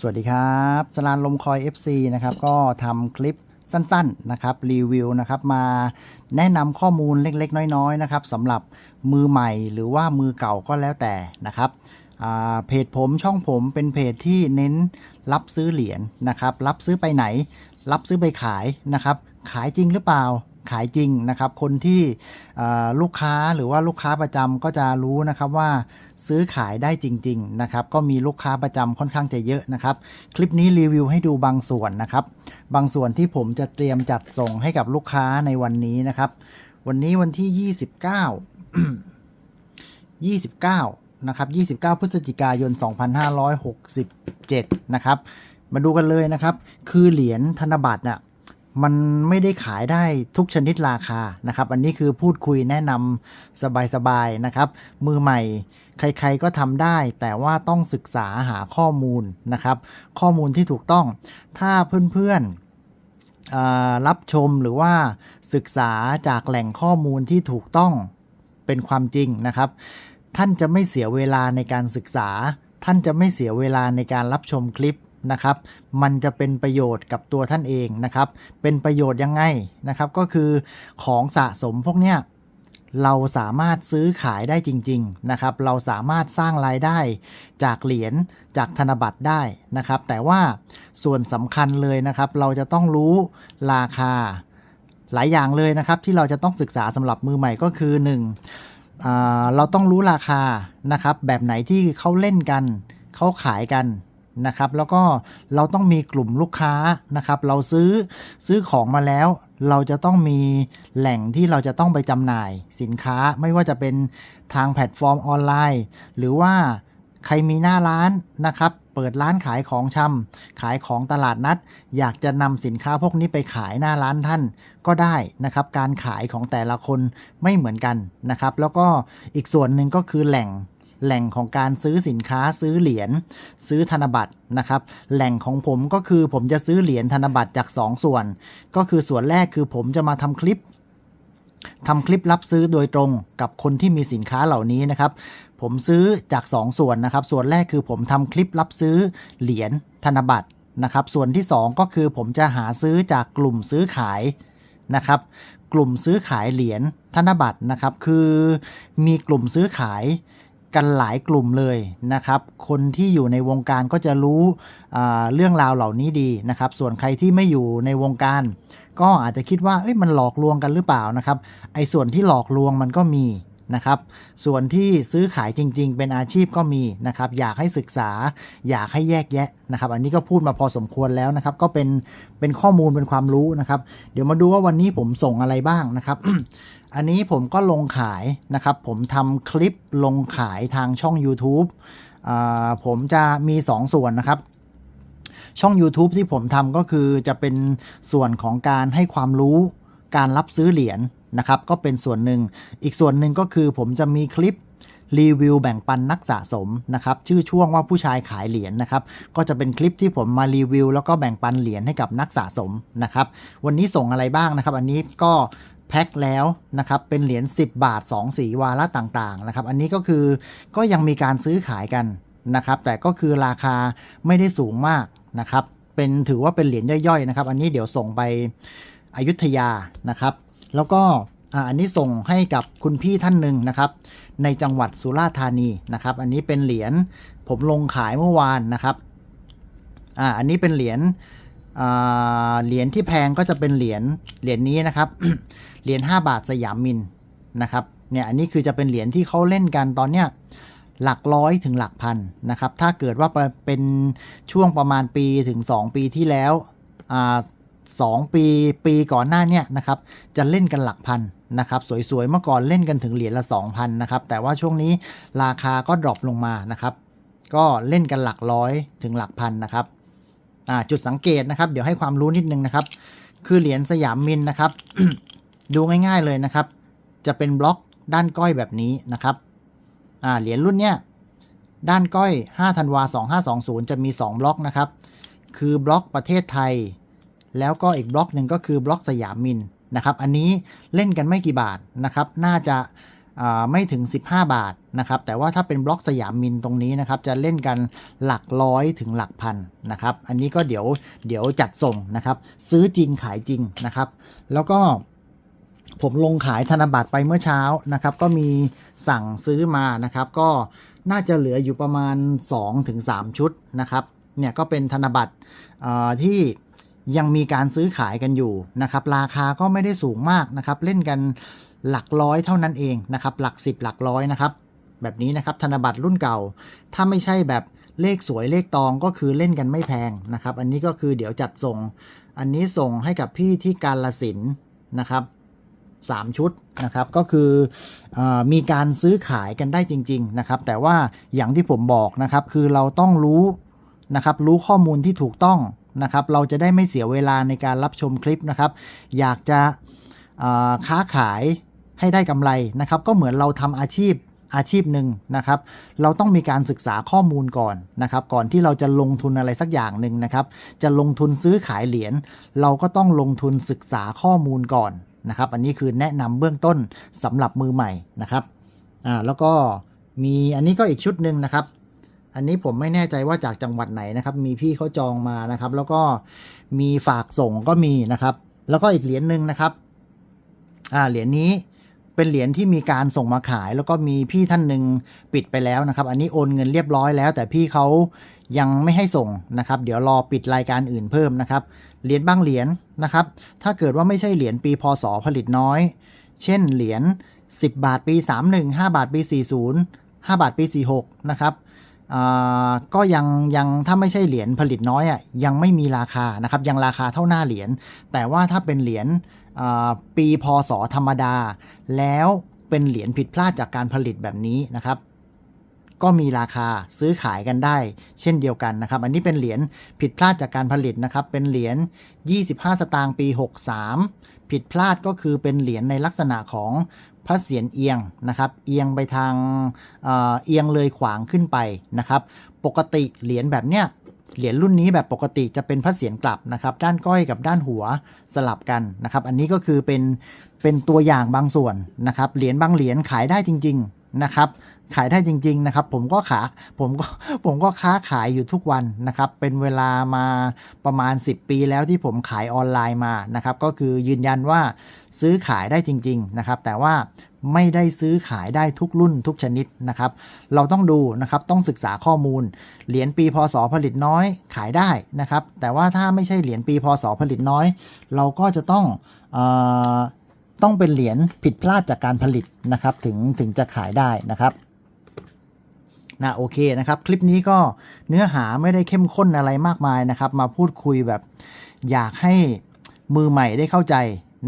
สวัสดีครับสลานลมคอย FC นะครับ ก็ทำคลิปสั้นๆนะครับรีวิวนะครับมาแนะนำข้อมูลเล็กๆ น้อยๆนะครับสำหรับมือใหม่หรือว่ามือเก่าก็แล้วแต่นะครับเพจผมช่องผมเป็นเพจที่เน้นรับซื้อเหรียญนะครับ รับซื้อไปไหน รับซื้อไปขายนะครับ ขายจริงหรือเปล่า ขายจริงนะครับ คนที่ลูกค้าหรือว่าลูกค้าประจำก็จะรู้นะครับว่าซื้อขายได้จริง ๆ นะครับ ก็มีลูกค้าประจำค่อนข้างจะเยอะนะครับ คลิปนี้รีวิวให้ดูบางส่วนนะครับ บางส่วนที่ผมจะเตรียมจัดส่งให้กับลูกค้าในวันนี้นะครับ วันนี้วันที่ 29 29 นะครับ 29 พฤศจิกายน 2567 นะครับ มาดูกันเลยนะครับ คือเหรียญธนบัตรน่ะ มันไม่ได้ขายได้ทุกชนิดราคานะครับ อันนี้คือพูดคุยแนะนำสบายๆนะครับ มือใหม่ใครๆก็ทำได้ แต่ว่าต้องศึกษาหาข้อมูลนะครับ ข้อมูลที่ถูกต้อง ถ้าเพื่อนๆรับชมหรือว่าศึกษาจากแหล่งข้อมูลที่ถูกต้องเป็นความจริงนะครับ ท่านจะไม่เสียเวลาในการศึกษา ท่านจะไม่เสียเวลาในการรับชมคลิป นะครับ มันจะเป็นประโยชน์กับตัวท่านเองนะครับ เป็นประโยชน์ยังไงนะครับ ก็คือของสะสมพวกเนี้ยเราสามารถซื้อขายได้จริง ๆนะครับ เราสามารถสร้างรายได้จากเหรียญจากธนบัตรได้นะครับ แต่ว่าส่วนสำคัญเลยนะครับ เราจะต้องรู้ราคาหลายอย่างเลยนะครับ ที่เราจะต้องศึกษาสำหรับมือใหม่ก็คือ1อ่าเราต้องรู้ราคานะครับ แบบไหนที่เขาเล่นกันเขาขายกัน นะครับ แล้วก็เราต้องมีกลุ่มลูกค้านะครับ เราซื้อซื้อของมาแล้ว เราจะต้องมีแหล่งที่เราจะต้องไปจำหน่ายสินค้าไม่ว่าจะเป็นทางแพลตฟอร์มออนไลน์ หรือว่าใครมีหน้าร้านนะครับ เปิดร้านขายของชำขายของตลาดนัด อยากจะนำสินค้าพวกนี้ไปขายหน้าร้านท่านก็ได้นะครับ การขายของแต่ละคนไม่เหมือนกันนะครับ แล้วก็อีกส่วนหนึ่งก็คือแหล่ง แหล่งของการซื้อสินค้าซื้อเหรียญซื้อธนบัตรนะครับ แหล่งของผมก็คือผมจะซื้อเหรียญธนบัตรจาก 2ส่วน ก็คือส่วนแรกคือผมจะมาทำคลิปทำคลิปรับซื้อโดยตรงกับคนที่มีสินค้าเหล่านี้นะครับ ผมซื้อจาก2ส่วนนะครับ ส่วนแรกคือผมทำคลิปรับซื้อเหรียญธนบัตรนะครับ ส่วนที่ 2 ก็คือผมจะหาซื้อจากกลุ่มซื้อขายนะครับ กลุ่มซื้อขายเหรียญธนบัตรนะครับ คือมีกลุ่มซื้อขาย กันหลายกลุ่มเลยนะครับ คนที่อยู่ในวงการก็จะรู้เรื่องราวเหล่านี้ดีนะครับ ส่วนใครที่ไม่อยู่ในวงการ ก็อาจจะคิดว่าเอ้ยมันหลอกลวงกันหรือเปล่านะครับ ไอ้ส่วนที่หลอกลวงมันก็มี นะครับ ส่วนที่ซื้อขายจริง ๆ เป็นอาชีพก็มีนะครับ อยากให้ศึกษา อยากให้แยกแยะนะครับ อันนี้ก็พูดมาพอสมควรแล้วนะครับ ก็เป็นเป็นข้อมูลเป็นความรู้นะครับ เดี๋ยวมาดูว่าวันนี้ผมส่งอะไรบ้างนะครับ อันนี้ผมก็ลงขายนะครับ ผมทำคลิปลงขายทางช่อง YouTube อ่าผมจะมี2ส่วนนะครับช่อง YouTube ที่ผมทำก็คือจะเป็นส่วนของการให้ความรู้การรับซื้อเหรียญ นะครับ ก็เป็นส่วนหนึ่ง อีกส่วนหนึ่งก็คือผมจะมีคลิปรีวิวแบ่งปันนักสะสมนะครับ ชื่อช่วงว่าผู้ชายขายเหรียญนะครับ ก็จะเป็นคลิปที่ผมมารีวิว แล้วก็แบ่งปันเหรียญให้กับนักสะสมนะครับ วันนี้ส่งอะไรบ้างนะครับ อันนี้ก็แพ็คแล้วนะครับ เป็นเหรียญ10 บาท 2 สีวาระต่างๆนะครับ อันนี้ก็คือก็ยังมีการซื้อขายกันนะครับ แต่ก็คือราคาไม่ได้สูงมากนะครับ เป็นถือว่าเป็นเหรียญย่อยๆนะครับ อันนี้เดี๋ยวส่งไปอยุธยานะครับ แล้วก็อันนี้ส่งให้กับคุณพี่ท่านหนึ่งนะครับ ในจังหวัดสุราษฎร์ธานีนะครับ อันนี้เป็นเหรียญผมลงขายเมื่อวานนะครับอ่าอันนี้เป็นเหรียญเหรียญที่แพงก็จะเป็นเหรียญเหรียญนี้นะครับเหรียญ5บาทสยามมินนะครับเนี่ยอันนี้คือจะเป็นเหรียญที่เขาเล่นกันตอนเนี้ยหลักร้อยถึงหลักพันนะครับ ถ้าเกิดว่าเป็นช่วงประมาณปีถึง 2 ปีที่แล้ว อ่าสองปี ปีก่อนหน้าเนี่ยนะครับจะเล่นกันหลักพันนะครับสวยๆเมื่อก่อนเล่นกันถึงเหรียญละ 2,000นะครับแต่ว่าช่วงนี้ราคาก็ดรอปลงมานะครับก็เล่นกันหลักร้อยถึงหลักพันนะครับจุดสังเกตนะครับ เดี๋ยวให้ความรู้นิดนึงนะครับ คือเหรียญสยามมินนะครับ ดูง่ายๆเลยนะครับ จะเป็นบล็อกด้านก้อยแบบนี้นะครับเหรียญรุ่นเนี้ยด้านก้อย5ธันวา2520 จะมี 2 บล็อกนะครับ คือบล็อกประเทศไทย แล้วก็อีกบล็อกหนึ่งก็คือบล็อกสยามมินนะครับ อันนี้เล่นกันไม่กี่บาทนะครับ น่าจะไม่ถึง 15 บาทนะครับ แต่ว่าถ้าเป็นบล็อกสยามมินตรงนี้นะครับ จะเล่นกันหลักร้อยถึงหลักพันนะครับ อันนี้ก็เดี๋ยวเดี๋ยวจัดส่งนะครับ ซื้อจริงขายจริงนะครับ แล้วก็ผมลงขายธนบัตรไปเมื่อเช้านะครับ ก็มีสั่งซื้อมานะครับ ก็น่าจะเหลืออยู่ประมาณ 2-3 ชุดนะครับ เนี่ยก็เป็นธนบัตรที่ ยังมีการซื้อขายกันอยู่นะครับ ราคาก็ไม่ได้สูงมากนะครับ เล่นกันหลักร้อยเท่านั้นเองนะครับ หลัก 10 หลักร้อยนะครับ แบบนี้นะครับธนบัตรรุ่นเก่า ถ้าไม่ใช่แบบเลขสวยเลขตองก็คือเล่นกันไม่แพงนะครับ อันนี้ก็คือเดี๋ยวจัดส่ง อันนี้ส่งให้กับพี่ที่กาลสินนะครับ3 ชุดนะครับก็คืออมีการซื้อขายกันได้จริง ๆนะครับ แต่ว่าอย่างที่ผมบอกนะครับคือเราต้องรู้นะครับรู้ข้อมูลที่ถูกต้อง นะครับ เราจะได้ไม่เสียเวลาในการรับชมคลิปนะครับ อยากจะค้าขายให้ได้กำไรนะครับ ก็เหมือนเราทำอาชีพอาชีพหนึ่งนะครับ เราต้องมีการศึกษาข้อมูลก่อนนะครับ ก่อนที่เราจะลงทุนอะไรสักอย่างหนึ่งนะครับ จะลงทุนซื้อขายเหรียญ เราก็ต้องลงทุนศึกษาข้อมูลก่อนนะครับ อันนี้คือแนะนำเบื้องต้นสำหรับมือใหม่นะครับ อ่า แล้วก็มีอันนี้ก็อีกชุดหนึ่งนะครับ อันนี้ผมไม่แน่ใจว่าจากจังหวัดไหนนะครับ มีพี่เขาจองมานะครับ แล้วก็มีฝากส่งก็มีนะครับ แล้วก็อีกเหรียญหนึ่งนะครับ อ่าเหรียญนี้เป็นเหรียญที่มีการส่งมาขาย แล้วก็มีพี่ท่านหนึ่งปิดไปแล้วนะครับ อันนี้โอนเงินเรียบร้อยแล้ว แต่พี่เขายังไม่ให้ส่งนะครับ เดี๋ยวรอปิดรายการอื่นเพิ่มนะครับ เหรียญบางเหรียญนะครับ ถ้าเกิดว่าไม่ใช่เหรียญปีพศผลิตน้อย เช่นเหรียญ10 บาทปี 31 5 บาทปี 40 5 บาทปี 46 นะครับ ก็ยังยังถ้าไม่ใช่เหรียญผลิตน้อยอะยังไม่มีราคานะครับยังราคาเท่าหน้าเหรียญแต่ว่าถ้าเป็นเหรียญปีพศธรรมดา แล้วเป็นเหรียญผิดพลาดจากการผลิตแบบนี้นะครับ ก็มีราคาซื้อขายกันได้ เช่นเดียวกันนะครับ อันนี้เป็นเหรียญผิดพลาดจากการผลิตนะครับ เป็นเหรียญ 25 สตางค์ปี 63 ผิดพลาดก็คือเป็นเหรียญในลักษณะของ พระเศียรเอียงนะครับเอียงไปทางเอียงเลยขวางขึ้นไปนะครับ ปกติเหรียญแบบเนี้ยเหรียญรุ่นนี้แบบปกติจะเป็นพระเศียรกลับนะครับ ด้านก้อยกับด้านหัวสลับกันนะครับ อันนี้ก็คือเป็นเป็นตัวอย่างบางส่วนนะครับเหรียญบางเหรียญขายได้จริง ๆนะครับ ขายได้จริง ๆ นะครับ ผมก็ขาผมก็ผมก็ค้าขายอยู่ทุกวันนะครับ เป็นเวลามาประมาณ 10 ปีแล้วที่ผมขายออนไลน์มานะครับ ก็คือยืนยันว่าซื้อขายได้จริง ๆ นะครับ แต่ว่าไม่ได้ซื้อขายได้ทุกรุ่นทุกชนิดนะครับ เราต้องดูนะครับ ต้องศึกษาข้อมูล เหรียญปีพศผลิตน้อยขายได้นะครับ แต่ว่าถ้าไม่ใช่เหรียญปีพศผลิตน้อย เราก็จะต้องออต้องเป็นเหรียญผิดพลาดจากการผลิตนะครับ ถึงถึงจะขายได้นะครับ นะโอเคนะครับ คลิปนี้ก็เนื้อหาไม่ได้เข้มข้นอะไรมากมายนะครับ มาพูดคุยแบบอยากให้มือใหม่ได้เข้าใจ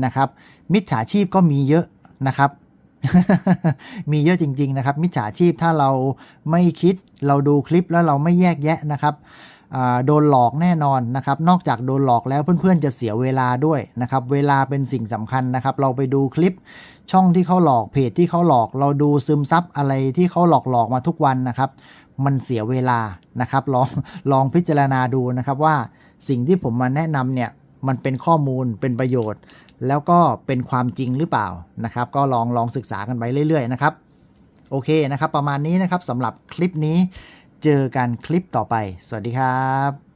นะครับ มิจฉาชีพก็มีเยอะนะครับ มีเยอะจริง ๆ นะครับ มิจฉาชีพถ้าเราไม่คิดเราดูคลิปแล้วเราไม่แยกแยะนะครับ โดนหลอกแน่นอนนะครับ นอกจากโดนหลอกแล้วเพื่อนๆจะเสียเวลาด้วยนะครับ เวลาเป็นสิ่งสำคัญนะครับ เราไปดูคลิปช่องที่เขาหลอกเพจที่เขาหลอกเราดูซึมซับอะไรที่เขาหลอกหลอกมาทุกวันนะครับ มันเสียเวลานะครับ ลองลองพิจารณาดูนะครับว่าสิ่งที่ผมมาแนะนำเนี่ยมันเป็นข้อมูลเป็นประโยชน์ แล้วก็เป็นความจริงหรือเปล่านะครับ ก็ลองลองศึกษากันไปเรื่อย ๆ นะครับ โอเคนะครับ ประมาณนี้นะครับสำหรับคลิปนี้ เจอกันคลิปต่อไป สวัสดีครับ